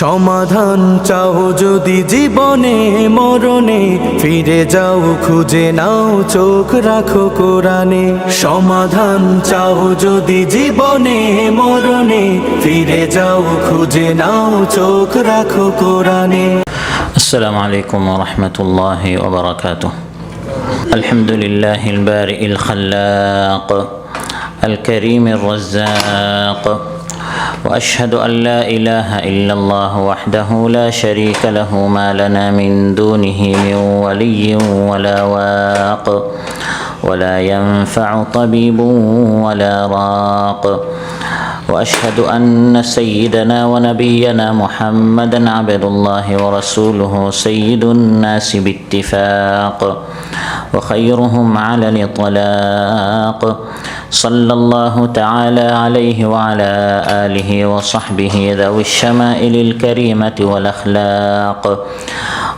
সমাধান চাও যদি জীবনে মরণে ফিরে যাও খুঁজে নাও চোখ রাখো কোরআনে সমাধান চাও যদি জীবনে মরণে ফিরে যাও খুঁজে নাও চোখ রাখো কোরআনে السلام عليكم ورحمة الله وبركاته الحمد لله البارئ الخلاق الكريم الرزاق وأشهد أن لا إله إلا الله وحده لا شريك له ما لنا من دونه من ولي ولا واق ولا ينفع طبيب ولا راق. وأشهد أن سيدنا ونبينا محمدا عبد الله ورسوله سيد الناس باتفاق. وخيرهم على الإطلاق. صلى الله تعالى عليه وعلى آله وصحبه ذوي الشمائل الكريمة والأخلاق.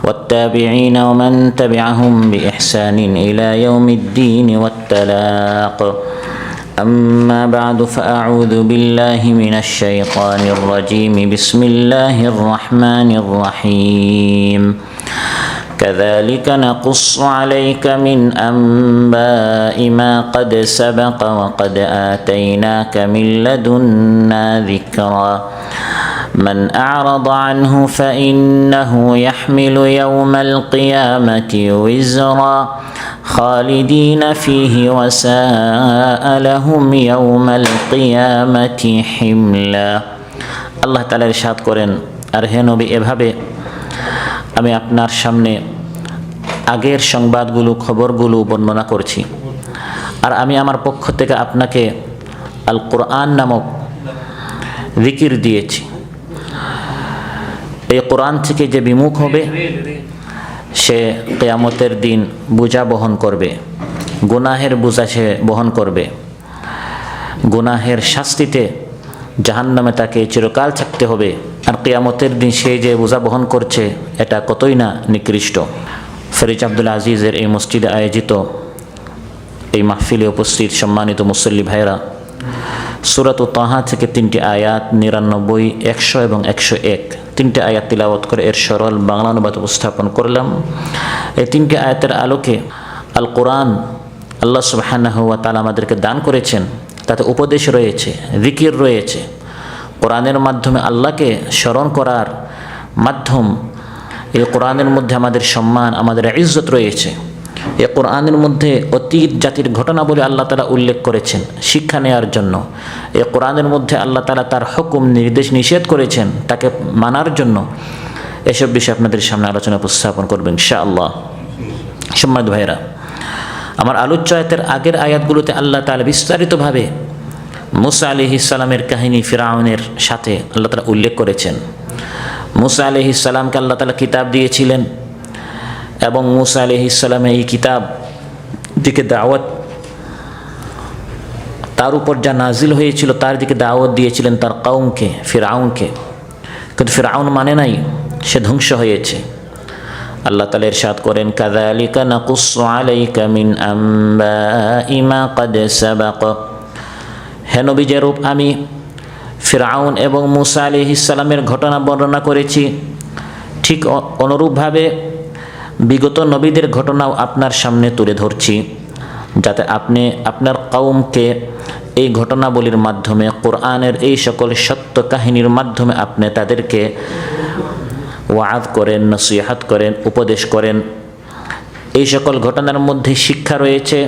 والتابعين ومن تبعهم بإحسان إلى يوم الدين والتلاق. أما بعد فأعوذ بالله من الشيطان الرجيم. بسم الله الرحمن الرحيم. كذلك نقص عليك من أنباء ما قد سبق وقد آتيناك من لدنا ذكرا من أعرض عنه فإنه يحمل يوم القيامة وزرا خالدين فيه وساء لهم يوم القيامة حملا আল্লাহ তালা ইরশাদ করেন আর হে নবী এভাবে আমি আপনার সামনে আগের সংবাদগুলো, খবরগুলো বর্ণনা করছি। আর আমি আমার পক্ষ থেকে আপনাকে আল কোরআন নামক জিকির দিয়েছি। এই কোরআন থেকে যে বিমুখ হবে, সে কেয়ামতের দিন বোঝা বহন করবে। গুনাহের বোঝা সে বহন করবে। গুনাহের শাস্তিতে জাহান্নামে তাকে চিরকাল থাকতে হবে। আর কেয়ামতের দিন সে যে বোঝা বহন করছে, এটা কতই না নিকৃষ্ট। ফরিজ আব্দুল আজিজের এই মসজিদে আয়োজিত এই মাহফিলে উপস্থিত সম্মানিত মুসল্লি ভাইরা সুরাত ও তাহা থেকে তিনটি আয়াত, নিরানব্বই, একশো এবং একশো এক। তিনটে আয়াত তিলাবত করে এর সরল বাংলা অনুবাদ উপস্থাপন করলাম। এই তিনটি আয়াতের আলোকে আল কোরআন আল্লাহ সুবাহানাহ তালা আমাদেরকে দান করেছেন। তাতে উপদেশ রয়েছে, জিকির রয়েছে। কোরআনের মাধ্যমে আল্লাহকে স্মরণ করার মাধ্যম, এই কোরআনের মধ্যে আমাদের সম্মান, আমাদের ইজ্জত রয়েছে। এ কোরআনের মধ্যে অতীত জাতির ঘটনা বলে আল্লাহ তালা উল্লেখ করেছেন, শিক্ষা নেওয়ার জন্য। এ কোরআনের মধ্যে আল্লাহ তালা তার হুকুম, নির্দেশ নিষেধ করেছেন, তাকে মানার জন্য। এসব বিষয়ে আপনাদের সামনে আলোচনা উপস্থাপন করবেন শাহ আল্লাহ সম্মানিত ভাইরা আমার আলোচ্য আয়াতের আগের আয়াতগুলোতে আল্লাহ তালা বিস্তারিতভাবে মুসা আলি ইসালামের কাহিনী ফিরাউনের সাথে আল্লাহ তালা উল্লেখ করেছেন। মুসা আলি ইসালামকে আল্লাহ তালা কিতাব দিয়েছিলেন এবং মুসা আলি এই কিতাব দিকে দাওয়াত তার উপর যা নাজিল হয়েছিল তার দিকে দাওয়াত দিয়েছিলেন তার কাউমকে ফিরাউনকে। কিন্তু ফিরাউন মানে নাই, সে ধ্বংস হয়েছে। আল্লাহ তালা ইরশাদ করেন, কাযালিকা নাকুসু আলাইকা মিন আম্বাই মা ক্বাদ সাবাক। হে নবী, যেরূপ আমি ফিরাউন এবং মুসা আলাইহিস সালামের ঘটনা বর্ণনা করেছি, ঠিক অনুরূপভাবে বিগত নবীদের ঘটনাও আপনার সামনে তুলে ধরছি, যাতে আপনি আপনার কৌমকে এই ঘটনাবলীর মাধ্যমে, কোরআনের এই সকল সত্য কাহিনীর মাধ্যমে আপনি তাদেরকে ওয়াজ করেন, নসিহাত করেন, উপদেশ করেন। এই সকল ঘটনার মধ্যে শিক্ষা রয়েছে,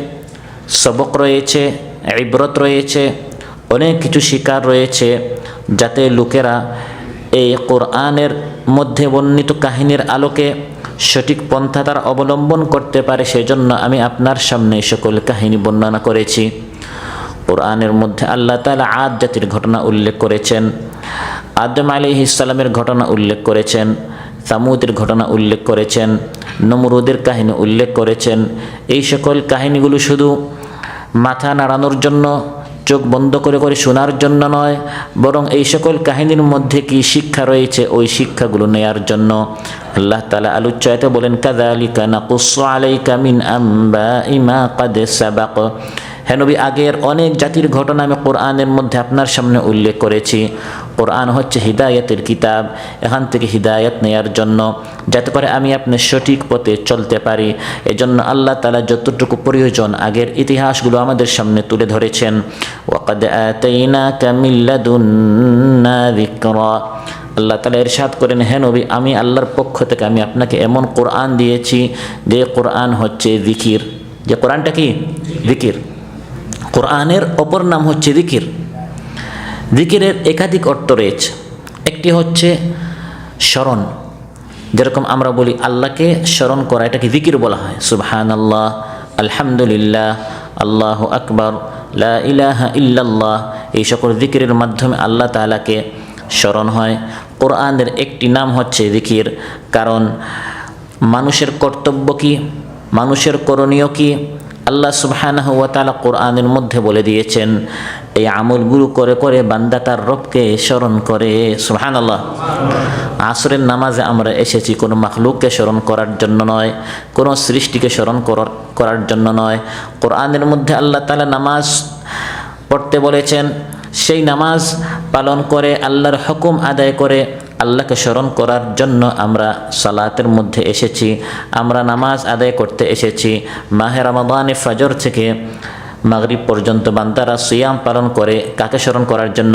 সবক রয়েছে, ইব্রত রয়েছে, অনেক কিছু শিকার রয়েছে, যাতে লোকেরা এই কোরআনের মধ্যে বর্ণিত কাহিনীর আলোকে সঠিক পন্থা তারা অবলম্বন করতে পারে, সেজন্য আমি আপনার সামনে সকল কাহিনী বর্ণনা করেছি। কোরআনের মধ্যে আল্লাহ তালা আদ জাতির ঘটনা উল্লেখ করেছেন আদম আলী ইসলামের ঘটনা উল্লেখ করেছেন, সামুদের ঘটনা উল্লেখ করেছেন, নমরুদের কাহিনী উল্লেখ করেছেন। এই সকল কাহিনীগুলো শুধু মাথা নাড়ানোর জন্য, চোখ বন্ধ করে করে শোনার জন্য নয়, বরং এই সকল কাহিনীর মধ্যে কি শিক্ষা রয়েছে ওই শিক্ষাগুলো নেয়ার জন্য। আল্লাহ তালা আলুচ্চয়তে বলেন কাদালিকা নাকুসু আলাইকা মিন আম্বা ইমা কাদে সাবাক। হেনবি আগের অনেক জাতির ঘটনা আমি কোরআনের মধ্যে আপনার সামনে উল্লেখ করেছি। কোরআন হচ্ছে হিদায়তের কিতাব, এখান থেকে হিদায়ত নেয়ার জন্য, যাতে করে আমি আপনার সঠিক পথে চলতে পারি। এজন্য আল্লাহ তালা যতটুকু প্রয়োজন আগের ইতিহাসগুলো আমাদের সামনে তুলে ধরেছেন। আল্লাহ তালা এরশাদ করেন, হে নবী, আমি আল্লাহর পক্ষ থেকে আমি আপনাকে এমন কোরআন দিয়েছি যে কোরআন হচ্ছে জিকির। যে কোরআনটা কি? জিকির। কোরআনের অপর নাম হচ্ছে জিকির। জিকিরের একাধিক অর্থ রয়েছে। একটি হচ্ছে স্মরণ। যেরকম আমরা বলি আল্লাহকে স্মরণ করা, এটাকে জিকির বলা হয়। সুবহান আল্লাহ আলহামদুলিল্লাহ, আল্লাহ আকবর ইলাহা ইল্লাল্লাহ, এই সকল জিকিরের মাধ্যমে আল্লাহ তাআলাকে স্মরণ হয়। কোরআনের একটি নাম হচ্ছে জিকির, কারণ মানুষের কর্তব্য কি? মানুষের করণীয় কি? আল্লাহ তাআলা কোরআনের মধ্যে বলে দিয়েছেন, এই আমলগুলো করে করে বান্দা তার রবকে স্মরণ করে। সুবহানাল্লাহ। আসরের নামাজে আমরা এসেছি কোনো মাখলুককে স্মরণ করার জন্য নয়, কোনো সৃষ্টিকে স্মরণ করার জন্য নয়। কোরআনের মধ্যে আল্লাহ তাআলা নামাজ পড়তে বলেছেন, সেই নামাজ পালন করে আল্লাহর হুকুম আদায় করে আল্লাহকে স্মরণ করার জন্য আমরা সালাতের মধ্যে এসেছি, আমরা নামাজ আদায় করতে এসেছি। মাহে রমাদানে ফজর থেকে মাগরিব পর্যন্ত বান্দারা সিয়াম পালন করে কাকে স্মরণ করার জন্য?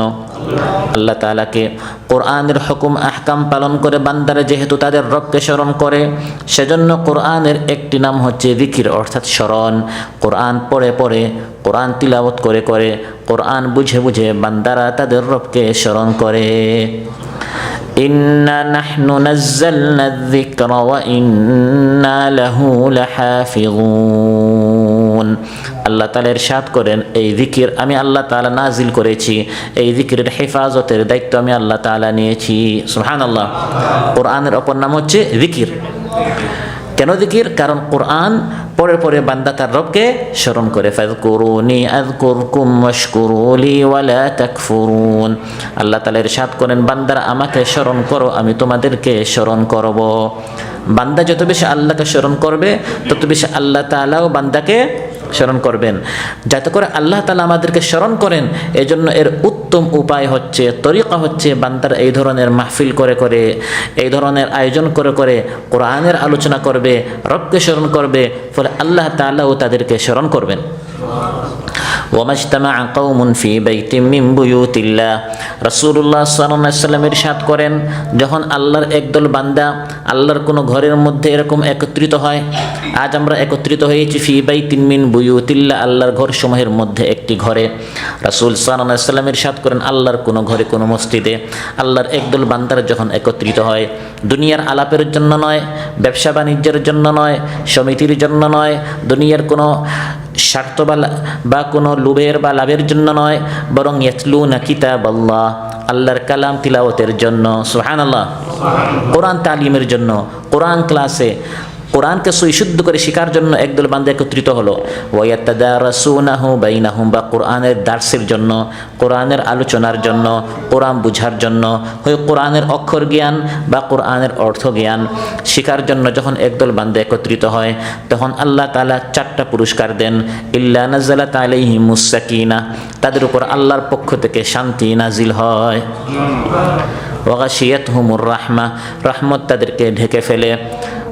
আল্লাহ তালাকে কোরআনের হুকুম, আহকাম পালন করে বান্দারা যেহেতু তাদের রবকে স্মরণ করে, সেজন্য কোরআনের একটি নাম হচ্ছে জিকির, অর্থাৎ স্মরণ। কোরআন পড়ে পড়ে, কোরআন তিলাবত করে করে, কোরআন বুঝে বুঝে বান্দারা তাদের রবকে স্মরণ করে। ইন্না নাহনু নাজ্জালনা যিকরা ওয়া ইন্না লাহু লাহাফিযুন আল্লাহ তাআলা ইরশাদ করেন, এই জিকির আমি আল্লাহ তাআলা নাজিল করেছি। এই জিকিরের হেফাজতের দায়িত্ব আমি আল্লাহ তাআলা নিয়েছি। হান আল্লাহ ওর কোরআনের অপর নাম হচ্ছে জিকির। কেন জিকির? কারণ কোরআন পরে পরে বান্দা তার রবকে স্মরণ করে ফাইজ করুনি আজ আযকুরকুম ওয়াশকুরুলি ওয়ালা তাকফুরুন। আল্লাহ তাআলা ইরশাদ করেন, বান্দারা আমাকে স্মরণ করো, আমি তোমাদেরকে স্মরণ করব। বান্দা যত বেশি আল্লাহকে স্মরণ করবে, তত বেশি আল্লাহ তাআলাও বান্দাকে স্মরণ করবেন। যাতে করে আল্লাহ তালা আমাদেরকে স্মরণ করেন, এজন্য এর উত্তম উপায় হচ্ছে, তরিকা হচ্ছে বান্দার এই ধরনের মাহফিল করে করে, এই ধরনের আয়োজন করে করে কোরআনের আলোচনা করবে, রবকে স্মরণ করবে, ফলে আল্লাহ তালাও তাদেরকে স্মরণ করবেন। ওয়ামাজতামা কৌমুন ফি বাইতিম মিন বুয়ুতিল্লাহ রাসূলুল্লাহ সাল্লাল্লাহু আলাইহি সাল্লাম ইরশাদ করেন, যখন আল্লাহর একদল বান্দা আল্লাহর কোনো ঘরের মধ্যে এরকম একত্রিত হয়, আজ আমরা একত্রিত হয়েছি ফি বাইতিন মিন বুয়ুতিল্লাহ, আল্লাহর ঘর সমূহের মধ্যে একটি ঘরে। রাসূল সাল্লাল্লাহু আলাইহি সাল্লাম ইরশাদ করেন, আল্লাহর কোনো ঘরে, কোনো মসজিদে। আল্লাহর একদল বান্দারা যখন একত্রিত হয়, দুনিয়ার আলাপের জন্য নয়, ব্যবসা বাণিজ্যের জন্য নয়, সমিতির জন্য নয়, দুনিয়ার কোনো স্বার্থ বা বা কোনো লোভের বা লাভের জন্য নয়, বরং ইয়াতলু না কিতাব আল্লাহ আল্লাহর কালাম তিলাওতের জন্য। সুহান আল্লাহ কোরআন তালিমের জন্য, কোরআন ক্লাসে কোরআনকে সুইশুদ্ধ করে শেখার জন্য একদল বান্ধে একত্রিত হলো। বাইনাহুম, বা কোরআনের দার্সের জন্য, কোরআনের আলোচনার জন্য, কোরআন বুঝার জন্য, হয় কোরআনের অক্ষর জ্ঞান বা কোরআনের অর্থ জ্ঞান। শেখার জন্য যখন একদল বান্ধে একত্রিত হয়, তখন আল্লাহ তাআলা চারটা পুরস্কার দেন। ইল্লা নাজালাত আলাইহিমুস সাকিনা, তাদের উপর আল্লাহর পক্ষ থেকে শান্তি নাজিল হয়। ওয়াগাশিয়াত হুমুর রাহমা, রহমত তাদেরকে ঢেকে ফেলে।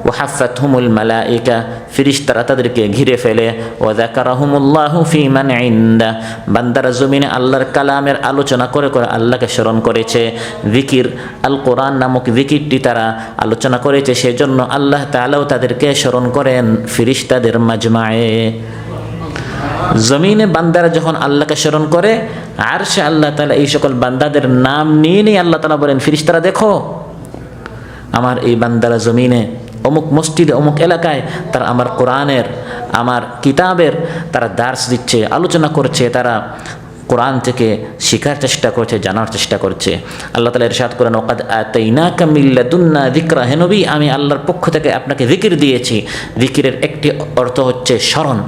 ওহাফাত হুমুল মালাইকা, ফিরিস্তারা তাদেরকে ঘিরে ফেলে। ওয়াদাকারাহুমুল্লাহু ফি মান ইন্দা, বান্দারা জমিনে আল্লাহর কালামের আলোচনা করে করে আল্লাহকে স্মরণ করেছে। জিকির আল কোরআন নামক জিকিরটি তারা আলোচনা করেছে, সেজন্য আল্লাহ তাআলাও তাদেরকে স্মরণ করেন ফিরিস্তাদের মাজমায়ে। জমিনে বান্দারা যখন আল্লাহকে স্মরণ করে আর সে আল্লাহ তালা এই সকল বান্দাদের নাম নিয়ে নিয়ে আল্লাহ তালা বলেন, ফিরিস্তারা, দেখো, আমার এই বান্দারা জমিনে অমুক মসজিদে অমুক এলাকায় তারা আমার কোরআনের আমার কিতাবের তারা দার্স দিচ্ছে আলোচনা করছে তারা কোরআন থেকে শেখার চেষ্টা করছে জানার চেষ্টা করছে। আল্লাহ তালা ইরশাদ করেন ওকাদ আতাইনা কামিল্লাদুন্না দিকরা হেনবি আমি আল্লাহর পক্ষ থেকে আপনাকে জিকির দিয়েছি। জিকিরের একটি অর্থ হচ্ছে স্মরণ।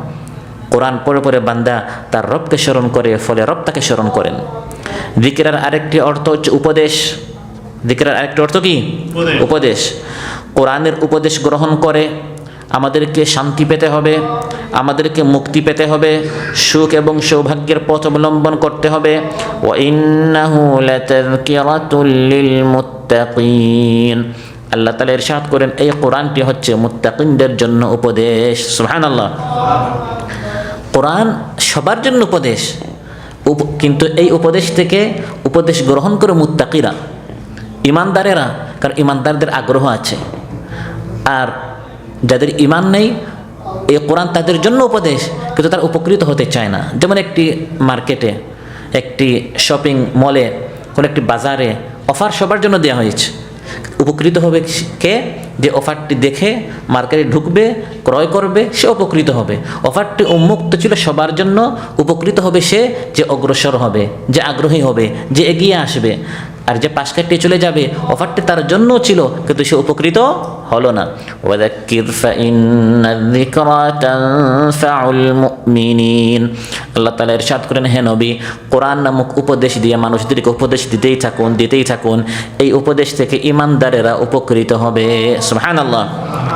কোরআন পরে পরে বান্দা তার রবকে স্মরণ করে ফলে রব তাকে স্মরণ করেন। জিকিরের আরেকটি অর্থ হচ্ছে উপদেশ। জিকিরের আরেকটি অর্থ কি? উপদেশ। কোরআনের উপদেশ গ্রহণ করে, আমাদেরকে শান্তি পেতে হবে, আমাদেরকে মুক্তি পেতে হবে, সুখ এবং সৌভাগ্যের পথ অবলম্বন করতে হবে। ও মুত্তাকিন আল্লাহ তালা ইরশাদ করেন, এই কোরআনটি হচ্ছে মুত্তাকিনদের জন্য উপদেশ। সুহান আল্লাহ কোরআন সবার জন্য উপদেশ। কিন্তু এই উপদেশ থেকে উপদেশ গ্রহণ করে মুত্তাকিরা, ইমানদারেরা, কারণ ইমানদারদের আগ্রহ আছে। আর যাদের ইমান নেই, এই কোরআন তাদের জন্য উপদেশ, কিন্তু তারা উপকৃত হতে চায় না। যেমন একটি মার্কেটে, একটি শপিং মলে, কোনো একটি বাজারে অফার সবার জন্য দেওয়া হয়েছে। উপকৃত হবে কে? যে অফারটি দেখে মার্কেটে ঢুকবে, ক্রয় করবে, সে উপকৃত হবে। অফারটি উন্মুক্ত ছিল সবার জন্য, উপকৃত হবে সে যে অগ্রসর হবে, যে আগ্রহী হবে, যে এগিয়ে আসবে। আর যে পাশ কাটিয়ে চলে যাবে, অফারটি তার জন্যও ছিল, কিন্তু সে উপকৃত হলো না। আল্লাহ তাআলা ইরশাদ করেন, হে নবী, কোরআন নামক উপদেশ দিয়ে মানুষদেরকে উপদেশ দিতেই থাকুন দিতেই থাকুন। এই উপদেশ থেকে ইমানদারেরা উপকৃত হবে। সুবহানাল্লাহ।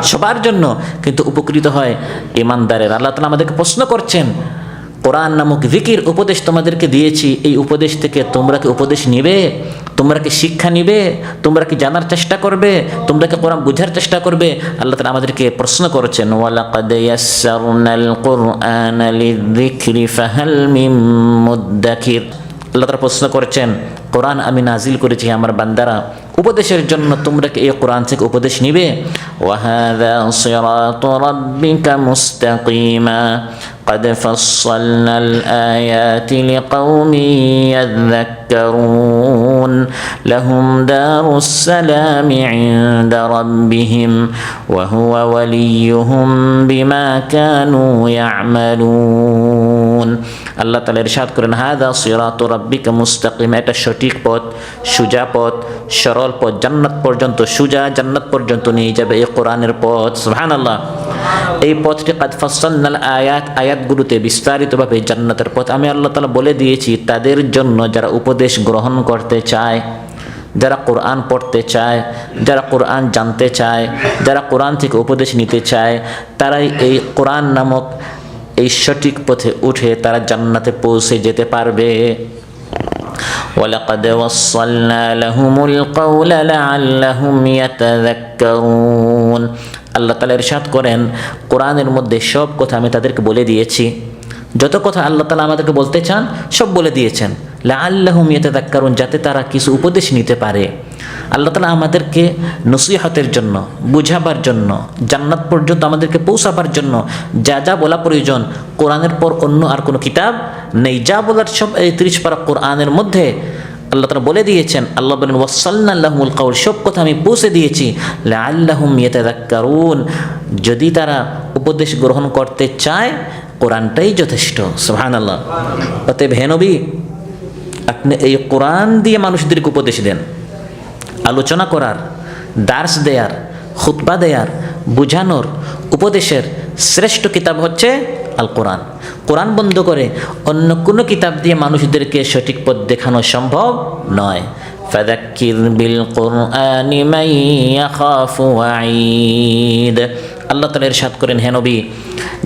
সবার জন্য কিন্তু উপকৃত হয় ইমানদারেরা। আল্লাহ তাআলা আমাদেরকে প্রশ্ন করছেন কোরআন নামক জিকির উপদেশ তোমাদেরকে দিয়েছি, এই উপদেশ থেকে তোমরা কি উপদেশ নিবে? তোমরা কি শিক্ষা নিবে? তোমরা কি জানার চেষ্টা করবে? তোমরা কি কোরআন বুঝার চেষ্টা করবে? আল্লাহ তালা আমাদেরকে প্রশ্ন করেছেন আল্লাহ তালা প্রশ্ন করেছেন, কোরআন আমি নাজিল করেছি, আমার বান্দারা, উপদেশের জন্য তোমরা কি এই কোরআন থেকে উপদেশ নিবে? ওয়াহাদা সিরাত রাব্বিকা মুস্তাকিমা। قد فصلنا الآيات لقوم يذكرون لهم دار السلام عند ربهم وهو وليهم بما كانوا يعملون আল্লাহ তালা ইরশাদ করেন হাদা সিরাত রাব্বিকা মুস্তাকিম এটা সঠিক পথ সুজা পথ সরল পথ জান্নাত পর্যন্ত সুজা জান্নাত পর্যন্ত নিয়ে যাবে এই কোরআনের পথ সুবহানাল্লাহ এই পথটি কাদ ফাসান্নাল আয়াত আয়াতগুলোতে বিস্তারিতভাবে জান্নাতের পথ আমি আল্লাহ তালা বলে দিয়েছি তাদের জন্য যারা উপদেশ গ্রহণ করতে চায় যারা কোরআন পড়তে চায় যারা কোরআন জানতে চায় যারা কোরআন থেকে উপদেশ নিতে চায় তারাই এই কোরআন নামক এই সঠিক পথে উঠে তারা জান্নাতে পৌঁছে যেতে পারবে ولقد وصلنا لهم القول لعلهم يتذكرون আল্লাহ তালা ইরশাদ করেন, কোরআনের মধ্যে সব কথা আমি তাদেরকে বলে দিয়েছি। যত কথা আল্লাহ তালা আমাদেরকে বলতে চান, সব বলে দিয়েছেন। লা আল্লাহ আল্লাহম কারণ যাতে তারা কিছু উপদেশ নিতে পারে। আল্লাহ তালা আমাদেরকে নসিহতের জন্য, বুঝাবার জন্য, জান্নাত পর্যন্ত আমাদেরকে পৌঁছাবার জন্য যা যা বলা প্রয়োজন, কোরআনের পর অন্য আর কোনো কিতাব নেই। যা বলার সব এই ত্রিশ পারা কোরআনের মধ্যে আল্লাহ তারা বলে দিয়েছেন, আল্লাহ বলেন ওয়াসাল্লাহুল কাউল সব কথা আমি পৌঁছে দিয়েছি। আল্লাহম ইয়েতাদাক্কারুন যদি তারা উপদেশ গ্রহণ করতে চায়, কোরআনটাই যথেষ্ট। সুহান আল্লাহ অতএব হেনবি আপনি এই কোরআন দিয়ে মানুষদেরকে উপদেশ দেন। আলোচনা করার, দার্স দেয়ার, খুতবা দেয়ার, বুঝানোর, উপদেশের শ্রেষ্ঠ কিতাব হচ্ছে আল কোরআন কোরআন বন্ধ করে অন্য কোনো কিতাব দিয়ে মানুষদেরকে সঠিক পথ দেখানো সম্ভব নয়। বিল কোরআনি মাই ইয়াখাফু ওয়াঈদ। আল্লাহ তাআলা ইরশাদ করেন, হে নবী,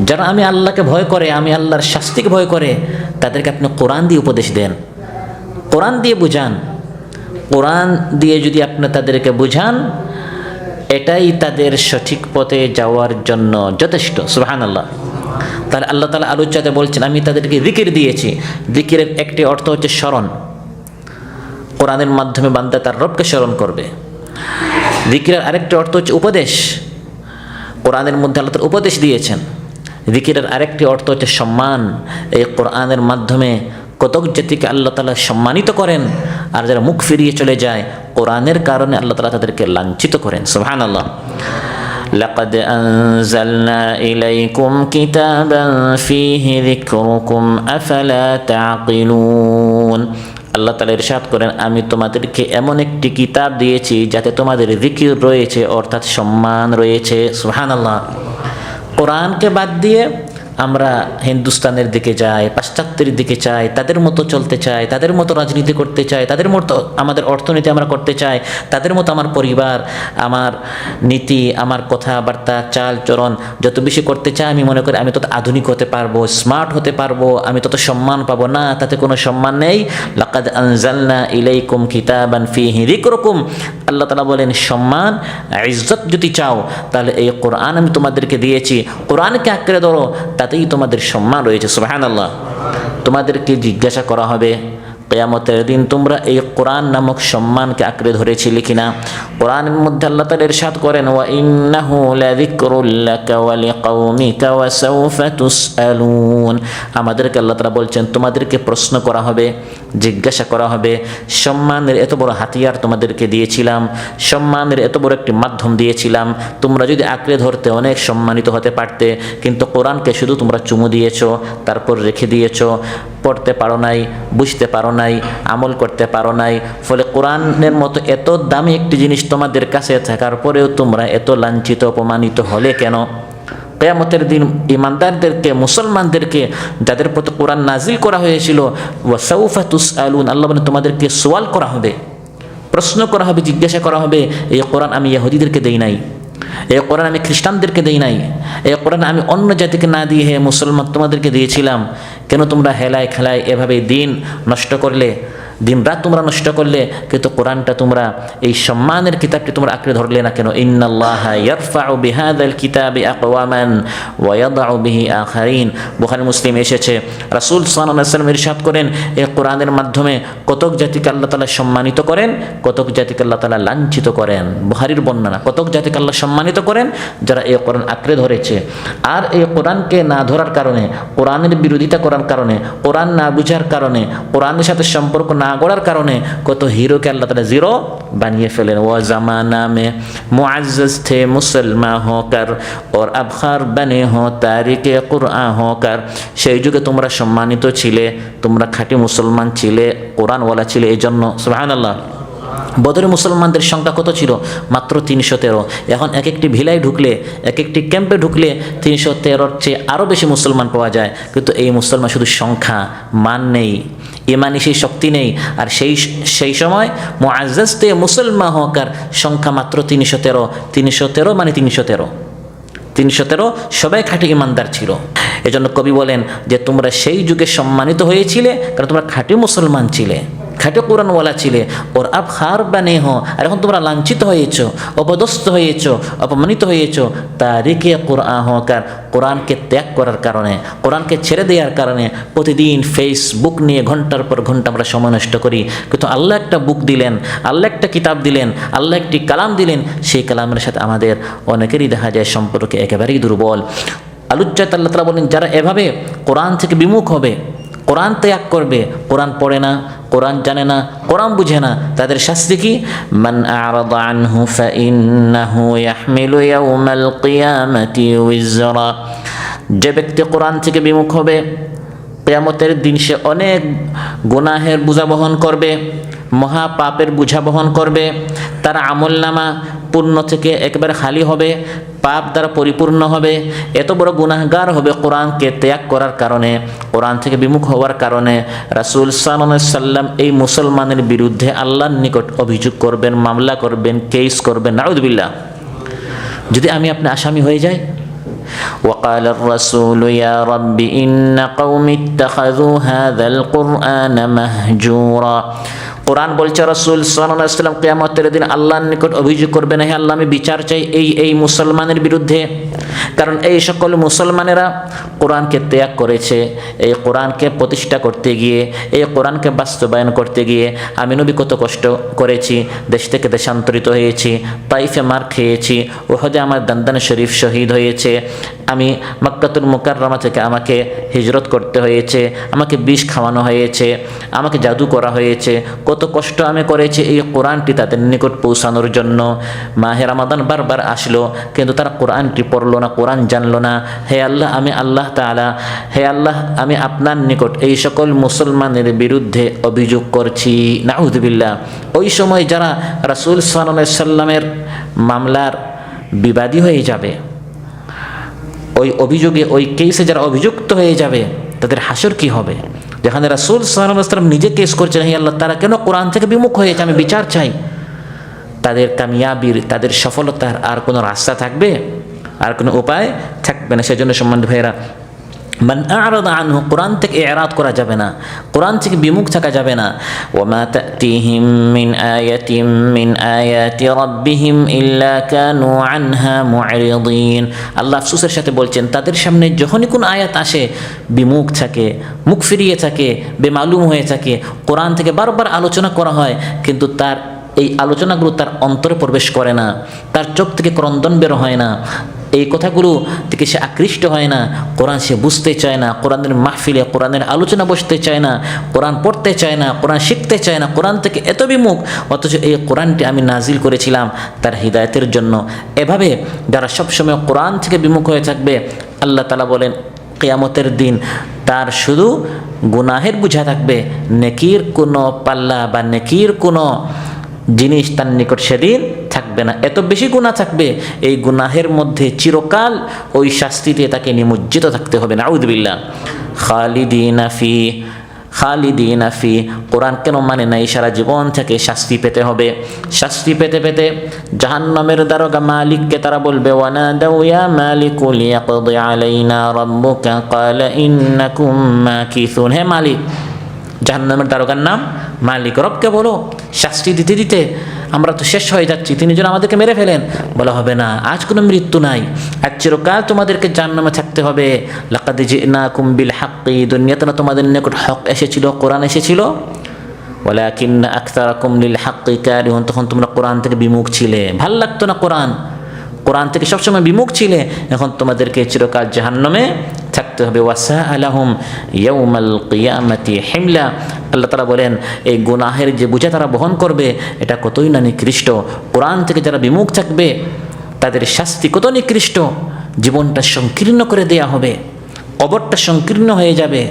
যারা আমি আল্লাহকে ভয় করে, আমি আল্লাহর শাস্তিকে ভয় করে, তাদেরকে আপনি কোরআন দিয়ে উপদেশ দেন। কোরআন দিয়ে বুঝান। কোরআন দিয়ে যদি আপনি তাদেরকে বুঝান, এটাই তাদের সঠিক পথে যাওয়ার জন্য যথেষ্ট। সুহান আল্লাহ তাহলে আল্লাহ তালা আলোচাতে বলছেন, আমি তাদেরকে দিকির দিয়েছি। দিকিরের একটি অর্থ হচ্ছে স্মরণ। কোরআনের মাধ্যমে বান্দা তার রবকে স্মরণ করবে। দিকিরের আরেকটি অর্থ হচ্ছে উপদেশ। কোরআনের মধ্যে আল্লাহ তাআলা উপদেশ দিয়েছেন। দিকিরের আরেকটি অর্থ হচ্ছে সম্মান। এই কোরআনের মাধ্যমে কতক জাতিকে আল্লাহ তালা সম্মানিত করেন, আর যারা মুখ ফিরিয়ে চলে যায়, কোরআনের কারণে আল্লাহ তালা তাদেরকে লাঞ্ছিত করেন। সুহান আল্লাহ لقد أنزلنا إليكم كتابا فيه ذكركم أفلا تعقلون আল্লাহ তালা ইরশাদ করেন আমি তোমাদেরকে এমন একটি কিতাব দিয়েছি যাতে তোমাদের জিকির রয়েছে অর্থাৎ সম্মান রয়েছে সুহান আল্লাহ কোরআনকে বাদ দিয়ে আমরা হিন্দুস্তানের দিকে যাই পাশ্চাত্যের দিকে চাই, তাদের মতো চলতে চাই, তাদের মতো রাজনীতি করতে চাই, তাদের মতো আমাদের অর্থনীতি আমরা করতে চাই, তাদের মতো আমার পরিবার, আমার নীতি, আমার কথাবার্তা চাল চরণ যত বেশি করতে চাই আমি মনে করি আমি তত আধুনিক হতে পারব স্মার্ট হতে পারব, আমি তত সম্মান পাবো। না, তাতে কোনো সম্মান নেই। লাকাদ আনজালনা ইলাইকুম কিতাবান ফিহি যিকরুকুম। আল্লাহ তাআলা বলেন, সম্মান, ইজ্জত যদি চাও, তাহলে এই কোরআন আমি তোমাদেরকে দিয়েছি। কোরআনকে আঁকড়ে ধরো তাতেই তোমাদের সম্মান রয়েছে সুবহানাল্লাহ। তোমাদেরকে জিজ্ঞাসা করা হবে কেয়ামতের দিন তোমরা এই কোরআন নামক সম্মানকে আঁকড়ে ধরেছিলে কিনা? কোরআনের মধ্যে আল্লাহ তাআলা ইরশাদ করেন, ওয়া ইন্নাহু লাযিকরুল লাকা ওয়া লিকাওমিকা ওয়া সাওফা তুসআলুন। আমাদেরকে আল্লাহ তাআলা বলছেন, তোমাদেরকে প্রশ্ন করা হবে, জিজ্ঞাসা করা হবে, সম্মানের এত বড় হাতিয়ার তোমাদেরকে দিয়েছিলাম, সম্মানের এত বড় একটি মাধ্যম দিয়েছিলাম। তোমরা যদি আঁকড়ে ধরতে অনেক সম্মানিত হতে পারতে, কিন্তু কোরআনকে শুধু তোমরা চুমু দিয়েছ, তারপর রেখে দিয়েছ, পড়তে পারো নাই, বুঝতে পারো নাই, আমল করতে পারো নাই। ফলে কোরআনের মতো এত দামি একটি জিনিস তোমাদের কাছে থাকার পরেও তোমরা এত লাঞ্ছিত, অপমানিত হলে কেন? কেয়ামতের দিন ইমানদারদেরকে, মুসলমানদেরকে, যাদের প্রতি কোরআন নাজিল করা হয়েছিল, ওয়াসাউফা তুস আলুন আল্লাহ বলেন তোমাদেরকে সোয়াল করা হবে, প্রশ্ন করা হবে, জিজ্ঞাসা করা হবে, এই কোরআন আমি ইহুদিদেরকে দেই নাই, এই কোরআন আমি খ্রিস্টানদেরকে দেই নাই, এই কোরআন আমি অন্য জাতিকে না দিয়ে হে মুসলমান তোমাদেরকে দিয়েছিলাম। কেন তোমরা হেলায় খেলায় এভাবে দিন নষ্ট করলে? দিন রাত তোমরা নষ্ট করলে, কিন্তু কোরআনটা তোমরা, এই সম্মানের কিতাবটি তোমরা আঁকড়ে ধরলে না কেন? ইন্নাল্লাহ ইয়ারফাউ মুসলিম এসেছে। রাসূল ওয়াসাল্লাম ইরশাদ করেন এই কোরআনের মাধ্যমে কতক জাতিকে আল্লাহ তাআলা সম্মানিত করেন, কতক জাতিকে আল্লাহ তাআলা লাঞ্ছিত করেন। বুখারীর বর্ণনা, কতক জাতিকে আল্লাহ সম্মানিত করেন, যারা এই কোরআন আঁকড়ে ধরেছে। আর এই কোরআনকে না ধরার কারণে, কোরআনের বিরোধিতা করার কারণে, কোরআন না বুঝার কারণে, কোরআনের সাথে সম্পর্ক না না গড়ার কারণে কত হিরোকে আল্লাহ তালা জিরো বানিয়ে ফেলেন। ও জামা নামে মুআজ্জাজ থে মুসলমা হকার ওর আবহার বানে হ, তারিকে কুরআ হকার সেই যুগে তোমরা সম্মানিত ছিলে, তোমরা খাঁটি মুসলমান ছিলে, কোরআনওয়ালা ছিলে এই জন্য সুহান আল্লাহ বদরে মুসলমানদের সংখ্যা কত ছিল? মাত্র তিনশো তেরো। এখন এক একটি ভিলাই ঢুকলে এক একটি ক্যাম্পে ঢুকলে তিনশো তেরোর চেয়ে আরও বেশি মুসলমান পাওয়া যায়। কিন্তু এই মুসলমান শুধু সংখ্যা, মান নেই। ইমানি সেই শক্তি নেই। আর সেই সেই সময় মোয়াজ্জাজতে মুসলমা হকার সংখ্যা মাত্র তিনশো তেরো। তিনশো তেরো মানে তিনশো তেরো। তিনশো তেরো সবাই খাঁটি ইমানদার ছিল। এজন্য কবি বলেন যে, তোমরা সেই যুগে সম্মানিত হয়েছিলে কারণ তোমরা খাঁটি মুসলমান ছিলে। খাটে কোরআনওয়ালা ছিলে। ওর আব হার বানে হো আর এখন তোমরা লাঞ্ছিত হয়েছ, অপদস্থ হয়েছ, অপমানিত হয়েছ। তারিখে কোরআন হকার কোরআনকে ত্যাগ করার কারণে, কোরআনকে ছেড়ে দেওয়ার কারণে প্রতিদিন ফেসবুক নিয়ে ঘণ্টার পর ঘণ্টা আমরা সময় নষ্ট করি। কিন্তু আল্লাহ একটা বুক দিলেন, আল্লাহ একটা কিতাব দিলেন, আল্লাহ একটি কালাম দিলেন। সেই কালামের সাথে আমাদের অনেকেরই দেখা যায় সম্পর্কে একেবারেই দুর্বল। আলুজ্জাত আল্লাহ তালা বলেন, যারা এভাবে কোরআন থেকে বিমুখ হবে, কোরআন ত্যাগ করবে, কোরআন পড়ে না। কোরআন জানে না, কোরআন বুঝে না, তাদের শাস্তি কি? মান আরাদা আনহু ফাইন্নাহু ইয়াহমিলু ইয়াউমাল কিয়ামাতি উইজরা যে ব্যক্তি কোরআন থেকে বিমুখ হবে, কিয়ামতের দিন সে অনেক গুনাহের বোঝা বহন করবে, মহাপাপের বোঝা বহন করবে, তার আমল নামা পূর্ণ থেকে একবারে খালি হবে পাপ দ্বারা পরিপূর্ণ হবে এত বড় গুনাহগার হবে কোরআনকে ত্যাগ করার কারণে কোরআন থেকে বিমুখ হওয়ার কারণে রাসুল সাল্লাম এই মুসলমানের বিরুদ্ধে আল্লাহর নিকট অভিযোগ করবেন মামলা করবেন কেস করবেন নাউদ্বিল্লা যদি আমি আপনি আসামি হয়ে যাই وقال الرسول يا رب إن قوم اتخذوا هذا القرآن مهجورا কোরআন বলছে, রসুল সাল্লাম কেয়ামতের দিন আল্লাহর নিকট অভিযোগ করবেন হে আল্লাহ, আমি বিচার চাই এই এই মুসলমানের বিরুদ্ধে। কারণ এই সকল মুসলমানেরা কোরআনকে ত্যাগ করেছে, এই কোরআনকে প্রতিষ্ঠা করতে গিয়ে, এই কোরআনকে বাস্তবায়ন করতে গিয়ে আমি নবী কত কষ্ট করেছি, দেশ থেকে দেশান্তরিত হয়েছি, তাইফে মার খেয়েছি ওহদে আমার দান্দান শরীফ শহীদ হয়েছে, আমি মক্কাতুল মুকাররমা থেকে আমাকে হিজরত করতে হয়েছে, আমাকে বিষ খাওয়ানো হয়েছে, আমাকে জাদু করা হয়েছে, কত কষ্ট আমি করেছি এই কোরআনটি তাদের নিকট পৌঁছানোর জন্য। মাহে রামাদান বারবার আসলো, কিন্তু তারা কোরআনটি পড়ল না, কোরআন জানলো না। হে আল্লাহ, আমি আল্লাহ তাআলা, হে আল্লাহ, আমি আপনার নিকট এই সকল মুসলমানের বিরুদ্ধে অভিযোগ করছি। নাউদ্দিল্লা ওই সময় যারা রাসুল সাল্লামের মামলার বিবাদী হয়ে যাবে, ওই অভিযোগে, ওই কেসে যারা অভিযুক্ত হয়ে যাবে, তাদের হাসর কি হবে? যেখানে রাসুল সাল্লাম নিজে কেস করছেন, হে আল্লাহ, তারা কেন কোরআন থেকে বিমুখ হয়েছে আমি বিচার চাই। তাদের কামিয়াবির, তাদের সফলতার আর কোনো রাস্তা থাকবে? আর কোনো উপায় থাকবে না। সেজন্য সম্মান ভাইয়েরা মান আরাদ আনহু, কোরআন থেকে এরাদ করা যাবে না। কোরআন থেকে বিমুখ থাকা যাবে না। ওমা তাতিহিম মিন আয়াতিম মিন আয়াতি রাব্বিহিম ইল্লা কানু আনহা মু'রিদিন। আল্লাহ আফসোসের সাথে বলছেন, তাদের সামনে যখনই কোনো আয়াত আসে, বিমুখ থাকে, মুখ ফিরিয়ে থাকে, বেমালুম হয়ে থাকে, কোরআন থেকে বারবার আলোচনা করা হয়, কিন্তু তার এই আলোচনাগুলো তার অন্তরে প্রবেশ করে না। তার চোখ থেকে ক্রন্দন বের হয় না। এই কথাগুলো থেকে সে আকৃষ্ট হয় না। কোরআন সে বুঝতে চায় না। কোরআনের মাহফিলে কোরআনের আলোচনা বসতে চায় না। কোরআন পড়তে চায় না। কোরআন শিখতে চায় না। কোরআন থেকে এত বিমুখ, অথচ এই কোরআনটি আমি নাজিল করেছিলাম তার হৃদায়তের জন্য। এভাবে যারা সবসময় কোরআন থেকে বিমুখ হয়ে থাকবে, আল্লাহ তালা বলেন, কেয়ামতের দিন তার শুধু গুনাহের বুঝা থাকবে। নেকির কোনো পাল্লা বা নেকির কোনো জিনিস তার নিকট সেদিন থাকবে না। এত বেশি গুণা থাকবে, এই গুনাহের মধ্যে চিরকাল ওই শাস্তিতে তাকে নিমজ্জিত থাকতে হবে। না আফি খালিদিন আফি কোরআন কেন মানে নাই সারা জীবন থেকে শাস্তি পেতে হবে। শাস্তি পেতে পেতে জাহান্নামের দারোগা মালিককে তারা বলবে ওয়ানা দাউয়া মালিকুল ইয়াকদি আলাইনা রাব্বুকা ক্বালা ইন্নাকুম মাকিসুন। হে মালিক, জাহান্নামের দারোগার নাম মালিক। রবকে বলো শাস্তি দিতে দিতে আমরা তো শেষ হয়ে যাচ্ছি। তিনি যেন আমাদেরকে মেরে ফেলেন। বলা হবে না, আজ কোনো মৃত্যু নাই। আজ চিরকাল তোমাদেরকে জান্নামে থাকতে হবে। লাকাদি জিনা কুম্বিল হাক্কি দুনিয়াতে না তোমাদের নিকট হক এসেছিল, কোরআন এসেছিল? ওয়ালাকিন আখতারাকুম লিল হাক্কি কারিহুন, তখন তোমরা কোরআন থেকে বিমুখ ছিলে। ভালো লাগতো না কোরআন? কোরআন থেকে সবসময় বিমুখ ছিলে, এখন তোমাদেরকে চিরকাল জাহান্নামে থাকতে হবে। ওয়াসা আলাহুম ইয়ৌমাল কিয়ামতি হেমলা। আল্লাহ তালা বলেন, এই গুনাহের যে বোঝা তারা বহন করবে, এটা কতই না নিকৃষ্ট। কোরআন থেকে যারা বিমুখ থাকবে, তাদের শাস্তি কত নিকৃষ্ট। জীবনটা সংকীর্ণ করে দেয়া হবে, কবরটা সংকীর্ণ হয়ে যাবে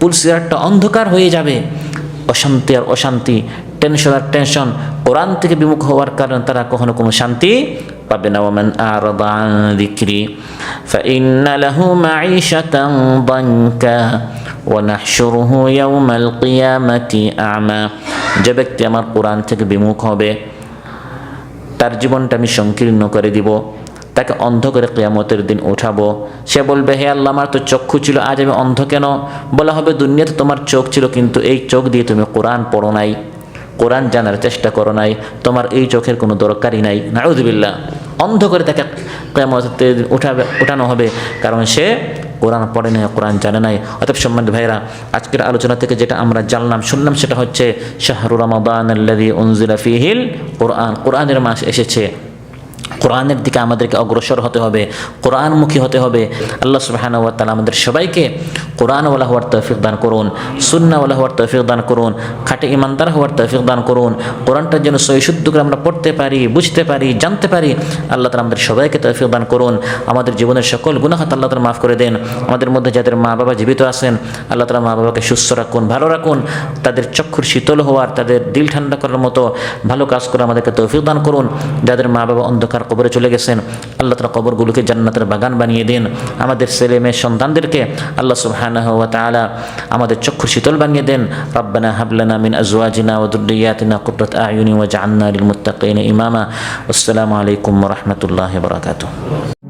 পুলসিরারটা অন্ধকার হয়ে যাবে। অশান্তি আর অশান্তি টেনশন আর টেনশন কোরআন থেকে বিমুখ হওয়ার কারণে তারা কখনো কোনো শান্তি পাবে না ওমান আরদ আন যিকরি فإن له معيشة ضنكا ونحشره يوم القيامة أعمى যে ব্যক্তি আমার কোরআন থেকে বিমুখ হবে তার জীবনটা আমি সংকীর্ণ করে দিব তাকে অন্ধ করে কেয়ামতের দিন উঠাবো সে বলবে হে আল্লাহ আমার তো চক্ষু ছিল আজ আমি অন্ধ কেন বলা হবে দুনিয়াতে তোমার চোখ ছিল কিন্তু এই চোখ দিয়ে তুমি কোরআন পড়ো নাই কোরআন জানার চেষ্টা করো নাই, তোমার এই চোখের কোনো দরকারই নাই। নাউজবিল্লা অন্ধ করে তাকে কেমতে উঠাবে, উঠানো হবে, কারণ সে কোরআন পড়ে নাই, কোরআন জানে নাই। অতএব সম্মান ভাইরা আজকের আলোচনা থেকে যেটা আমরা জানলাম, শুনলাম, সেটা হচ্ছে শাহরুর রমাদান কোরআন। কোরআনের মাস এসেছে। কোরআনের দিকে আমাদেরকে অগ্রসর হতে হবে, কোরআনমুখী হতে হবে। আল্লাহ সুবাহান ওয়া তাআলা আমাদের সবাইকে কোরআনওয়ালা হওয়ার তৌফিক দান করুন, সুন্নাওয়ালা হওয়ার তৌফিক দান করুন, খাটে ইমানদার হওয়ার তৌফিক দান করুন। কোরআনটা যেন সহিশুদ্ধ করে আমরা পড়তে পারি, বুঝতে পারি, জানতে পারি, আল্লাহ তালা আমাদের সবাইকে তৌফিক দান করুন। আমাদের জীবনের সকল গুণাখাত আল্লাহ তালা মাফ করে দেন। আমাদের মধ্যে যাদের মা বাবা জীবিত আছেন, আল্লাহ তালা মা বাবাকে সুস্থ রাখুন, ভালো রাখুন। তাদের চক্ষুর শীতল হওয়ার, তাদের দিল ঠান্ডা করার মতো ভালো কাজ করে আমাদেরকে তৌফিক দান করুন। যাদের মা বাবা অন্ধকার কবরে চলে গেছেন, আল্লাহ তালা কবরগুলোকে জান্নাতের বাগান বানিয়ে দিন। আমাদের ছেলে মেয়ে সন্তানদেরকে আল্লাহ সুবহানাহু ওয়া তাআলা আমাদের চক্ষু শীতল বানিয়ে দেন। রব্বানা হাবলানা মিন আজওয়াজিনা ওয়া যুররিয়াতিনা কুররাত আয়ুনি ওয়াজআলনা লিল মুত্তাকিনা ইমামা। আসসালামু আলাইকুম ওয়া রাহমাতুল্লাহি ওয়া বারাকাতুহু।